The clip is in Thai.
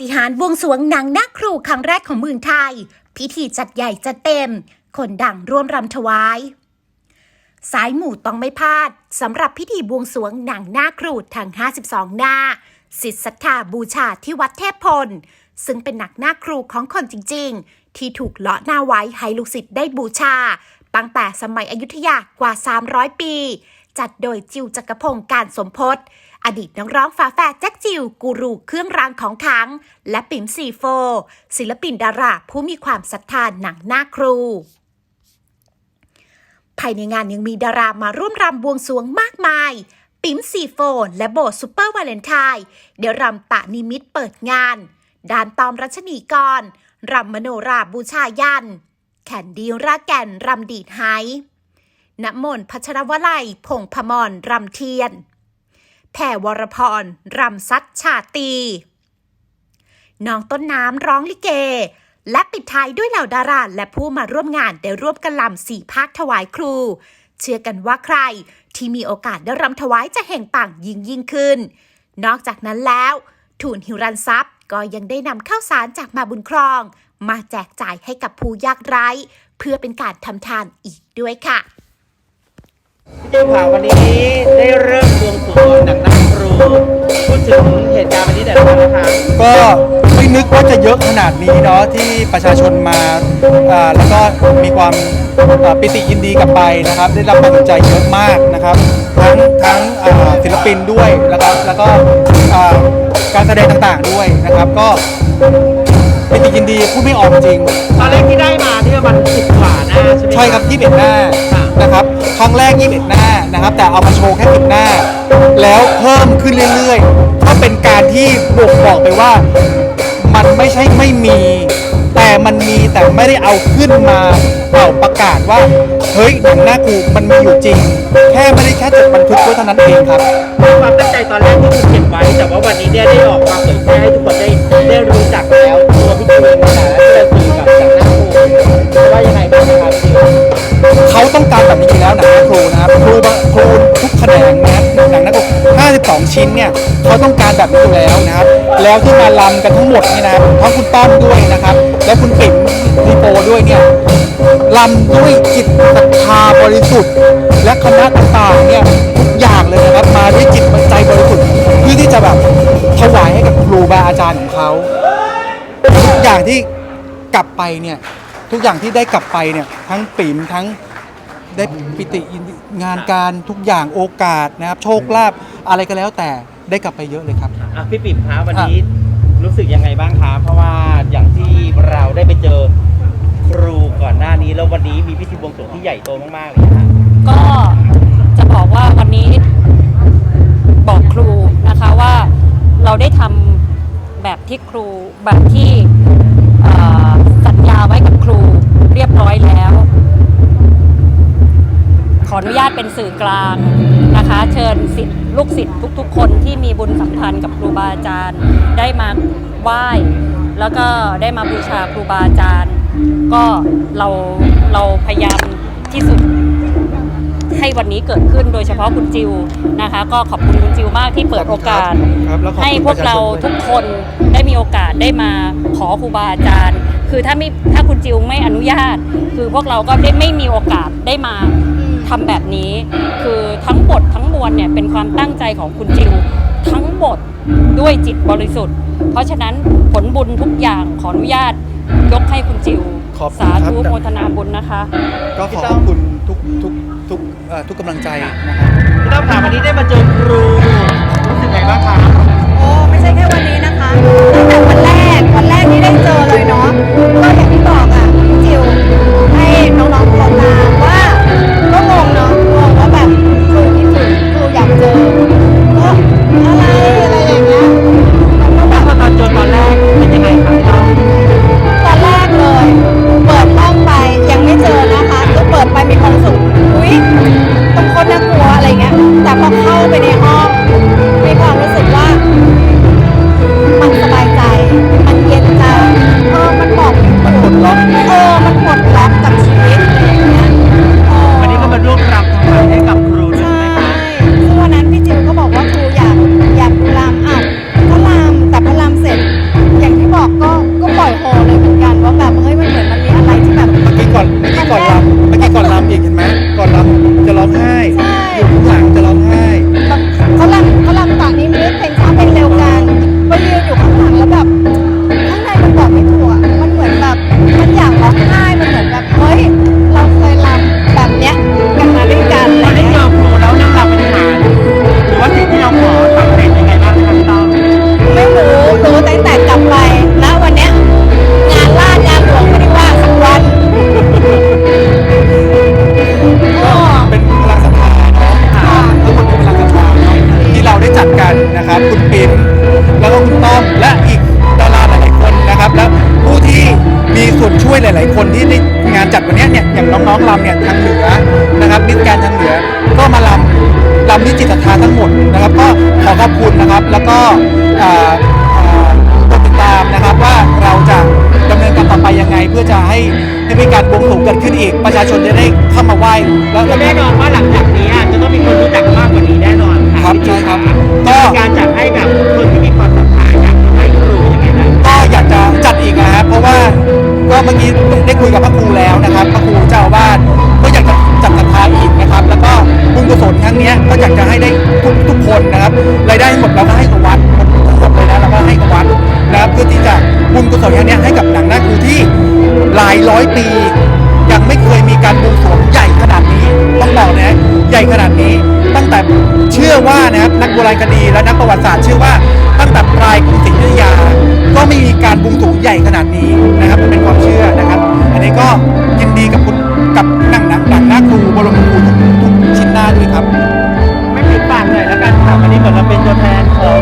ฏิหารบวงสวงหนังหน้าครูครั้งแรกของเมืองไทย พิธีจัดใหญ่จัดเต็ม คนดังร่วมรำถวาย สายหมู่ต้องไม่พลาดสำหรับพิธีบวงสวงหนังหน้าครูทั้ง 52 หน้าสิทธิศรัทธาบูชาที่วัดเทพพล ซึ่งเป็นหนักหน้าครูของคนจริง ๆ ที่ถูกเลาะหน้าไว้ให้ลูกศิษย์ได้บูชา ตั้งแต่สมัยอยุธยากว่า 300 ปี จัดโดยจิวจักรพงศ์การสมพศ อดีตนักร้องฝาแฝดแจ็คจิวกูรูเครื่องรางของขลัง และปิ่มซีโฟ ศิลปินดาราผู้มีความศรัทธาหนังหน้าครู ภายในงานยังมีดารามาร่วมรำบวงสรวงมากมาย ปิ๋มซีโฟ และโบซูเปอร์วาเลนไทน์เดี๋ยวรำตะนิมิตเปิดงานดานตอมรัชนีกรรำมโนราบูชายันแคนดีราแก่นรำดีดไฮณมน์พัชรวลัยพงพมรรำเทียน แผ่วรพร รำซัดชาตี น้องต้นน้ำร้องลิเก และปิดท้ายด้วยเหล่าดาราและผู้มาร่วมงานได้ร่วมกันลำสี่ภาคถวายครู เชื่อกันว่าใครที่มีโอกาสได้รำถวายจะแห่งปังยิ่งยิ่งขึ้น นอกจากนั้นแล้ว ทูนหิวรันทรัพย์ก็ยังได้นำข้าวสารจากมาบุญครอง มาแจกจ่ายให้กับผู้ยากไร้ เพื่อเป็นการทำทานอีกด้วยค่ะพี่เจ้าข่าววันนี้ได้เริ่มบวงสรวงหนัง พูดถึงเหตุการณ์วันนี้หน่อยได้ไหมนะคะก็ไม่นึกว่าจะเยอะขนาดนี้เนาะที่ประชาชนมาอ่าแล้วก็มีความอ่าปิติยินดีกลับไปนะครับ ได้รับความสนใจเยอะมากนะครับ ทั้งทั้งอ่าศิลปินด้วยแล้วก็แล้วก็อ่าการแสดงต่างๆด้วยนะครับ ก็ ปิติยินดีพูดไม่ออกจริง ตอนแรกที่ได้มาที่มันสิบกว่าหน้าใช่ไหมใช่ครับ21หน้าค่ะนะครับครั้งแรก21หน้านะครับ แต่เอามาโชว์แค่10หน้า แล้วเพิ่มขึ้นเรื่อยๆก็เป็นการที่บ่งบอกไปว่า มันไม่ใช่ไม่มี แต่มันมีแต่ไม่ได้เอาขึ้นมาเป่าประกาศว่า เฮ้ยหนังหน้ากูมันมีอยู่จริง แค่ไม่ได้แค่จดบันทึกไว้เท่านั้นเองครับความตั้งใจตอนแรกที่คุณเก็บไว้ แต่ว่าวันนี้เนี่ยได้ออกมาเผยแพร่ให้ทุกคนได้ได้รู้จักแล้ว ต้องการแบบนี้อยู่แล้วนังหน้าครูนะครับครูบางครูทุกแขนงนะหนังหน้าครู52 ชิ้นเนี่ยเขาต้องการแบบนี้อยู่แล้วนะครับ แล้วที่มาลำกันทั้งหมดนี่นะครับทั้งคุณต้อมด้วยนะครับ และคุณปิ่มดีโปด้วยเนี่ยลำด้วยจิตศรัทธาบริสุทธิ์ และคณะต่างๆเนี่ยทุกอย่างเลยนะครับมาด้วยจิตใจบริสุทธิ์เพื่อที่จะแบบถวายให้กับครูบาอาจารย์ของเขาทุกอย่างที่กลับไปเนี่ยทุกอย่างที่ได้กลับไปเนี่ยทั้งปิ่มทั้ง ได้ปิติยินดีงานการทุกอย่างโอกาสนะครับ โชคลาภอะไรก็แล้วแต่ได้กลับไปเยอะเลยครับ อะพี่ปิ่มคะวันนี้รู้สึกยังไงบ้างคะเพราะว่าอย่างที่เราได้ไปเจอครูก่อนหน้านี้ แล้ววันนี้มีพิธีบวงสรวงที่ใหญ่โตมากๆเลยนะคะก็จะบอกว่าวันนี้บอกครูนะคะว่าเราได้ทำแบบที่ครูแบบที่เอ่อสัญญาไว้กับครูเรียบร้อยแล้ว ขออนุญาตเป็นสื่อกลางนะคะ เชิญสิทธิ์ลูกศิษย์ทุกๆ คนที่มีบุญสัมพันธ์กับครูบาอาจารย์ ได้มาไหว้ แล้วก็ได้มาบูชาครูบาอาจารย์ ก็เราเราพยายามที่สุดให้วันนี้เกิดขึ้นโดยเฉพาะคุณจิวนะคะ ก็ขอบคุณคุณจิวมากที่เปิดโอกาส ครับแล้วขอบคุณให้พวกเราประชาชนด้วย ทุกคนได้มีโอกาสได้มาขอครูบาอาจารย์ คือถ้าไม่ถ้าคุณจิวไม่อนุญาต คือพวกเราก็ได้ไม่มีโอกาสได้มา ทำแบบนี้ คือทั้งหมดทั้งมวลเนี่ยเป็นความตั้งใจของคุณจิวทั้งหมดด้วยจิตบริสุทธิ์ เพราะฉะนั้นผลบุญทุกอย่างขออนุญาตยกให้คุณจิวขอบคุณสาครับธุโมทนาบุญนะคะ ก็ขอขอบคุณทุกทุกทุกเอ่อทุกกำลังใจนะครับ พี่ต้อมค่ะวันนี้ได้มาเจอครูรู้สึกไงบ้างคะโอ้ไม่ใช่แค่วันนี้นะคะตั้งแต่วันแรกวันแรกที่ได้เจอเลยเนาะก็อย่า นะครับ คุณปิ่นแล้วก็คุณต้อมและอีกดาราหลายๆคนนะครับ แล้วผู้ที่มีส่วนช่วยหลาย ๆ คนที่ในงานจัดวันนี้เนี่ยอย่างน้องๆลำเนี่ยทางเหนือนะครับมิสแกรนทางเหนือก็มาลำลำที่จิตรศรัทธาทั้งหมดนะครับ ก็ขอขอบคุณนะครับ แล้วก็กดติดตามนะครับว่าเราจะดำเนินการต่อไปยังไง เพื่อจะให้ให้มีการบวงสรวงเกิดขึ้นอีก ประชาชนจะได้เข้ามาไหว้แล้ว แน่นอนว่าหลังจากนี้จะต้องมีคนรู้จักมากกว่านี้แน่นอน ค่ะครับพี่ใช่ครับก็ก็การจัดให้แบบคนที่มีความศรัทธาอยากให้ครูยังไงนะก็อยากจะจัดอีกนะครับเพราะว่าก็เมื่อกี้ได้คุยกับพระครูแล้วนะครับ พระครูเจ้าอาวาสก็อยากจะจัดศรัทธาอีกนะครับ แล้วก็บุญกุศลครั้งเนี้ยก็อยากจะให้ได้ทุกทุกคนนะครับรายได้ทั้งหมดเราก็ให้กับวัดทั้งหมดเลยนะเราก็ให้กับวัดนะครับเพื่อที่จะบุญกุศลครั้งเนี้ยให้กับหนังหน้าครูที่หลายร้อยปี อว่านะครับนักโบราณคดีและนักประวัติศาสตร์เชื่อว่าตั้งแต่ปลายกรุงศรีอยุธยา ก็ไม่มีการบูงสูงใหญ่ขนาดนี้นะครับมันเป็นความเชื่อนะครับ อันนี้ก็ยินดีกับคุณกับหนังหนังหนังหน้าครูบรมครูทุกชิ้นหน้าด้วยครับ ไม่ปิดปากเลยแล้วกันครับอันนี้เหมือนเราเป็นตัวแทนของ